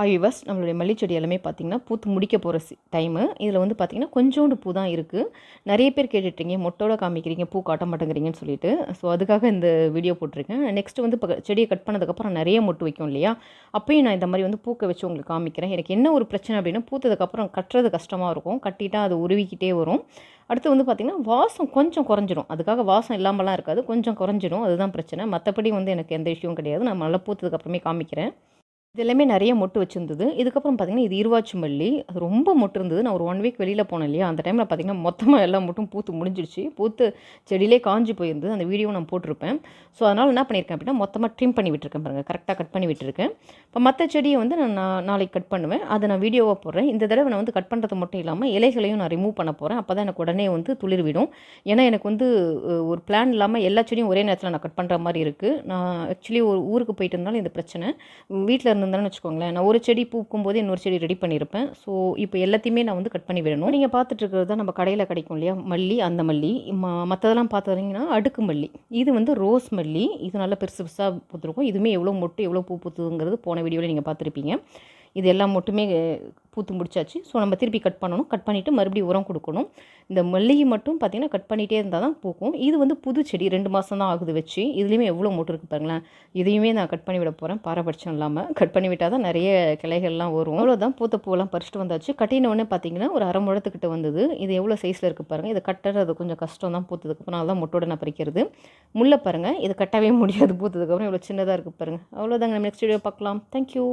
Hi நம்மளுடைய மல்லிச்செடி எல்லாமே பார்த்திங்கன்னா பூத்து முடிக்க போகிற சி டைமு இதில் வந்து பார்த்திங்கன்னா கொஞ்சோண்டு பூ தான் இருக்குது நிறைய பேர் கேட்டுட்ருங்க மொட்டோட காமிக்கிறீங்க பூ காட்ட மாட்டேங்கிறீங்கன்னு சொல்லிட்டு. ஸோ அதுக்காக இந்த வீடியோ போட்டிருக்கேன். நெக்ஸ்ட் வந்து இப்போ செடியை கட் பண்ணதுக்கப்புறம் நிறைய மொட்டு வைக்கும் இல்லையா? அப்பயும் நான் இந்த மாதிரி வந்து பூக்க வச்சு உங்களுக்கு காமிக்கிறேன். எனக்கு என்ன ஒரு பிரச்சனை அப்படின்னா பூத்ததுக்கப்புறம் கட்டுறது கஷ்டமாக இருக்கும். கட்டிட்டால் அது உருவிக்கிட்டே வரும். அடுத்து வந்து பார்த்திங்கன்னா வாசம் கொஞ்சம் குறைஞ்சிடும் அதுக்காக வாசம் இல்லாமலாம் இருக்காது. கொஞ்சம் குறைஞ்சிடும் அதுதான் பிரச்சனை. மற்றபடி வந்து எனக்கு எந்த இஷ்யூவும் கிடையாது. நான் நல்லா பூத்ததுக்கப்புறமே காமிக்கிறேன். இது எல்லாமே நிறைய மொட்டு வச்சுருந்தது. இதுக்கப்புறம் பார்த்திங்கன்னா இது இருவாச்சி மல்லி அது ரொம்ப மொட்டு இருந்தது. நான் ஒரு ஒன் வீக் வெளியில் போனேன் இல்லையா? அந்த டைமில் பார்த்திங்கன்னா மொத்தமாக எல்லா மொட்டும் பூத்து முடிஞ்சிருச்சு. பூத்து செடியிலே காஞ்சி போயிருந்தது. அந்த வீடியோ நான் போட்டிருப்பேன். ஸோ அதனால் என்ன பண்ணியிருக்கேன் அப்படின்னா மொத்தமாக ட்ரிம் பண்ணி விட்டுருக்கேன் பாருங்கள் கரெக்டாக கட் பண்ணி விட்டுருக்கேன். இப்போ மற்ற செடியை வந்து நான் நாளைக்கு கட் பண்ணுவேன். அதை நான் வீடியோவாக போடுறேன். இந்த தடவை நான் வந்து கட் பண்ணுறது மட்டும் இல்லாமல் இலைகளையும் நான் ரிமூவ் பண்ண போகிறேன் அப்போ தான் எனக்கு உடனே வந்து துளிர் விடும். ஏன்னா எனக்கு வந்து ஒரு பிளான் இல்லாமல் எல்லா செடியும் ஒரே நேரத்தில் நான் கட் பண்ணுற மாதிரி இருக்குது நான் ஆக்சுவலி ஒரு ஊருக்கு போயிட்டு இருந்தாலும் இந்த பிரச்சனை. வீட்டில் இருந்திருந்தாலும் வச்சுக்கோங்களேன் நான் ஒரு செடி பூக்கும் போது இன்னொரு செடி ரெடி பண்ணியிருப்பேன் ஸோ இப்போ எல்லாத்தையுமே நான் வந்து கட் பண்ணி விடணும். நீங்கள் பார்த்துட்டு இருக்கிறது தான் நம்ம கடையில் கிடைக்கும் இல்லையா? மல்லி அந்த மல்லி. ம மற்றதெல்லாம் பார்த்துறீங்கன்னா அடுக்கு மல்லி. இது வந்து ரோஸ் மல்லி. இது நல்லா பெருசு பெருசாக பூத்துருக்கும். இதுவுமே எவ்வளோ மொட்டு எவ்வளோ பூ பூத்துங்கிறது போன வீடியோவில் நீங்கள் பார்த்துருப்பீங்க. இது எல்லாம் மட்டுமே பூத்து முடிச்சாச்சு. ஸோ நம்ம திருப்பி கட் பண்ணணும். கட் பண்ணிவிட்டு மறுபடியும் உரம் கொடுக்கணும். இந்த மல்லிகை மட்டும் பார்த்திங்கன்னா கட் பண்ணிகிட்டே இருந்தால் தான் பூக்கும். இது வந்து புது செடி. ரெண்டு மாதம் தான் ஆகுது வச்சு. இதுலேயுமே எவ்வளோ மொட்டு இருக்குது பாருங்களேன். இதையுமே நான் கட் பண்ணி விட போகிறேன் பாரபட்சம் இல்லாமல் கட் பண்ணி விட்டால் தான் நிறைய கிளைகள்லாம் வரும். அவ்வளோதான் பூத்த பூவெல்லாம் பறிச்சுட்டு வந்தாச்சு. கட்டினவுடனே பார்த்தீங்கன்னா ஒரு அரை முழத்துக்கிட்ட வந்தது. இது எவ்வளோ சைஸில் இருக்குது பாருங்கள் இதை கட்டுறது கொஞ்சம் கஷ்டம் தான் பூத்ததுக்கப்புறம் அதான் மொட்டோட நான் பறிக்கிறது. முல்லை பாருங்கள் இது கட்டவே முடியாது. பூத்ததுக்கப்புறம் இவ்வளோ சின்னதாக இருக்குது பாருங்கள் அவ்வளோதாங்க நம்ம நெக்ஸ்ட் வீடியோ பார்க்கலாம். தேங்க்யூ